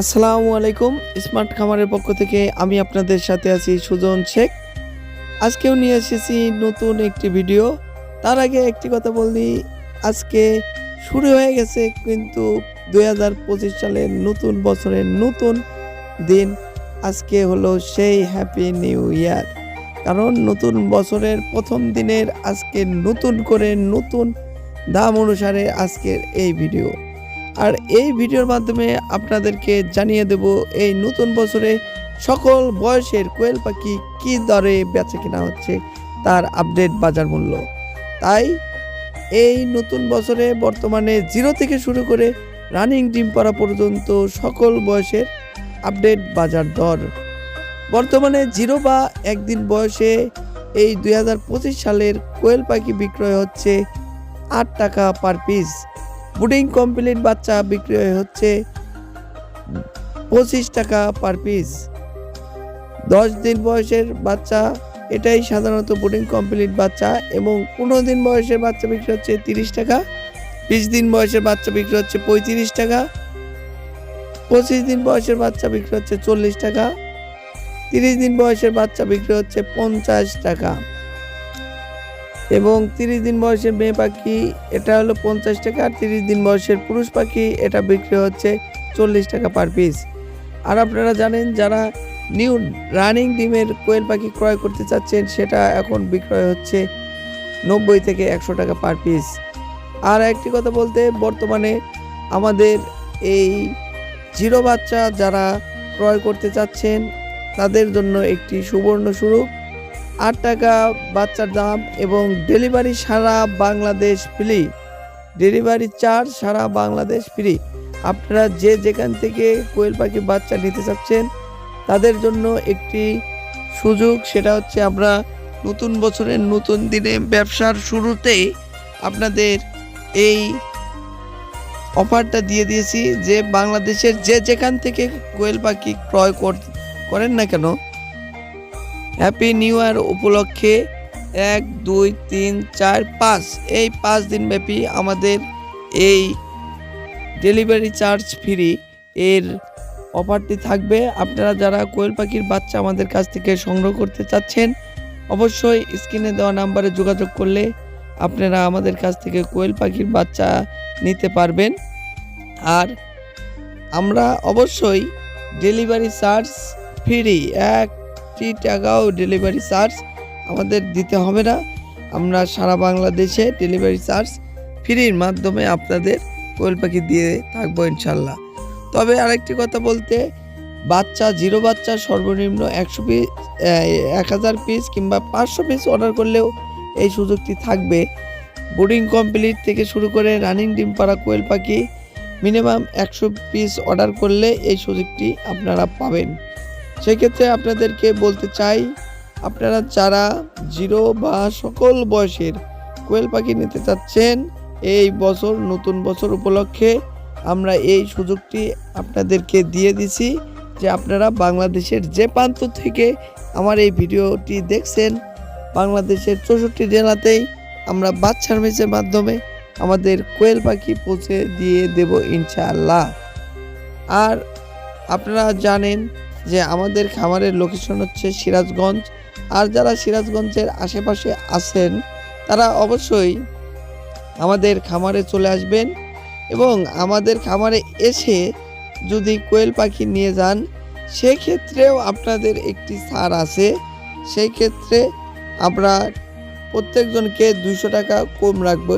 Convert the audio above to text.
আসসালামু আলাইকুম, স্মার্ট খামারের পক্ষ থেকে আমি আপনাদের সাথে আছি সুজন শেখ। আজকেও নিয়ে এসেছি নতুন একটি ভিডিও। তার আগে একটি কথা বলি, আজকে শুরু হয়ে গেছে কিন্তু দুই হাজার পঁচিশ সালের নতুন বছরের নতুন দিন। আজকে হলো সেই হ্যাপি নিউ ইয়ার কারণ নতুন বছরের প্রথম দিনের আজকে নতুন করে নতুন দাম অনুসারে আজকের এই ভিডিও। আর এই ভিডিওর মাধ্যমে আপনাদেরকে জানিয়ে দেব এই নতুন বছরে সকল বয়সের কোয়েল পাখি কী দরে বেচা কেনা হচ্ছে, তার আপডেট বাজার মূল্য। তাই এই নতুন বছরে বর্তমানে জিরো থেকে শুরু করে রানিং ডিম পাড়া পর্যন্ত সকল বয়সের আপডেট বাজার দর। বর্তমানে জিরো বা একদিন বয়সে এই দু হাজার পঁচিশ সালের কোয়েল পাখি বিক্রয় হচ্ছে আট টাকা পার পিস। বুডিং কমপ্লিট বাচ্চা বিক্রি হচ্ছে পঁচিশ টাকা পার পিস দশ দিন বয়সের বাচ্চা, এটাই সাধারণত বুডিং কমপ্লিট বাচ্চা এবং পনেরো দিন বয়সের বাচ্চা বিক্রি হচ্ছে তিরিশ টাকা, বিশ দিন বয়সের বাচ্চা বিক্রি হচ্ছে পঁয়ত্রিশ টাকা, পঁচিশ দিন বয়সের বাচ্চা বিক্রি হচ্ছে চল্লিশ টাকা, তিরিশ দিন বয়সের বাচ্চা বিক্রি হচ্ছে পঞ্চাশ টাকা। এবং তিরিশ দিন বয়সের মেয়ে পাখি, এটা হলো পঞ্চাশ টাকা, আর তিরিশ দিন বয়সের পুরুষ পাখি, এটা বিক্রি হচ্ছে চল্লিশ টাকা পার পিস আর আপনারা জানেন, যারা নিউ রানিং ডিমের কোয়েল পাখি ক্রয় করতে চাচ্ছেন, সেটা এখন বিক্রয় হচ্ছে নব্বই থেকে একশো টাকা পার পিস আর একটি কথা বলতে, বর্তমানে আমাদের এই জিরো বাচ্চা যারা ক্রয় করতে চাচ্ছেন, তাদের জন্য একটি সুবর্ণ স্বরূপ আট টাকা বাচ্চার দাম এবং ডেলিভারি সারা বাংলাদেশ ফ্রি। ডেলিভারি চার্জ সারা বাংলাদেশ ফ্রি। আপনারা যে যেখান থেকে কোয়েল পাখি বাচ্চা নিতে চাচ্ছেন, তাদের জন্য একটি সুযোগ, সেটা হচ্ছে আমরা নতুন বছরের নতুন দিনে ব্যবসার শুরুতেই আপনাদের এই অফারটা দিয়ে দিয়েছি যে বাংলাদেশের যে যেখান থেকে কোয়েল পাখি ক্রয় কর- করেন না কেন হ্যাপি নিউ ইয়ার উপলক্ষে এক, দুই, তিন, চার, পাঁচ। এই পাঁচ দিন ব্যাপী আমাদের এই ডেলিভারি চার্জ ফ্রি এর অফারটি থাকবে। আপনারা যারা কোয়েল পাখির বাচ্চা আমাদের কাছ থেকে সংগ্রহ করতে চাচ্ছেন, অবশ্যই স্ক্রিনে দেওয়া নাম্বারে যোগাযোগ করলে আপনারা আমাদের কাছ থেকে কোয়েল পাখির বাচ্চা নিতে পারবেন। আর আমরা অবশ্যই ডেলিভারি চার্জ ফ্রি। এক একটি টাকাও ডেলিভারি চার্জ আমাদের দিতে হবে না। আমরা সারা বাংলাদেশে ডেলিভারি চার্জ ফ্রির মাধ্যমে আপনাদের কোয়েল পাখি দিয়ে থাকব ইনশাল্লাহ। তবে আরেকটি কথা বলতে, বাচ্চা, জিরো বাচ্চা সর্বনিম্ন একশো পিস এক হাজার পিস কিংবা পাঁচশো পিস অর্ডার করলেও এই সুযোগটি থাকবে। বোর্ডিং কমপ্লিট থেকে শুরু করে রানিং ডিম পাড়া কোয়েল পাখি মিনিমাম একশো পিস অর্ডার করলে এই সুযোগটি আপনারা পাবেন। সেক্ষেত্রে আপনাদেরকে বলতে চাই, আপনারা যারা জিরো বা সকল বয়সের কোয়েল পাখি নিতে চাচ্ছেন, এই বছর, নতুন বছর উপলক্ষে আমরা এই সুযোগটি আপনাদেরকে দিয়ে দিছি যে আপনারা বাংলাদেশের যে প্রান্ত থেকে আমার এই ভিডিওটি দেখছেন, বাংলাদেশের চৌষট্টি জেলাতেই আমরা বাচ্চার মেচের মাধ্যমে আমাদের কোয়েল পাখি পৌঁছে দিয়ে দেব ইনশাআল্লাহ। আর আপনারা জানেন যে আমাদের খামারের লোকেশন হচ্ছে সিরাজগঞ্জ। আর যারা সিরাজগঞ্জের আশেপাশে আছেন, তারা অবশ্যই আমাদের খামারে চলে আসবেন এবং আমাদের খামারে এসে যদি কোয়েল পাখি নিয়ে যান, সেক্ষেত্রেও আপনাদের একটি ছাড় আছে। সেই ক্ষেত্রে আমরা প্রত্যেকজনকে দুইশো টাকা কম রাখব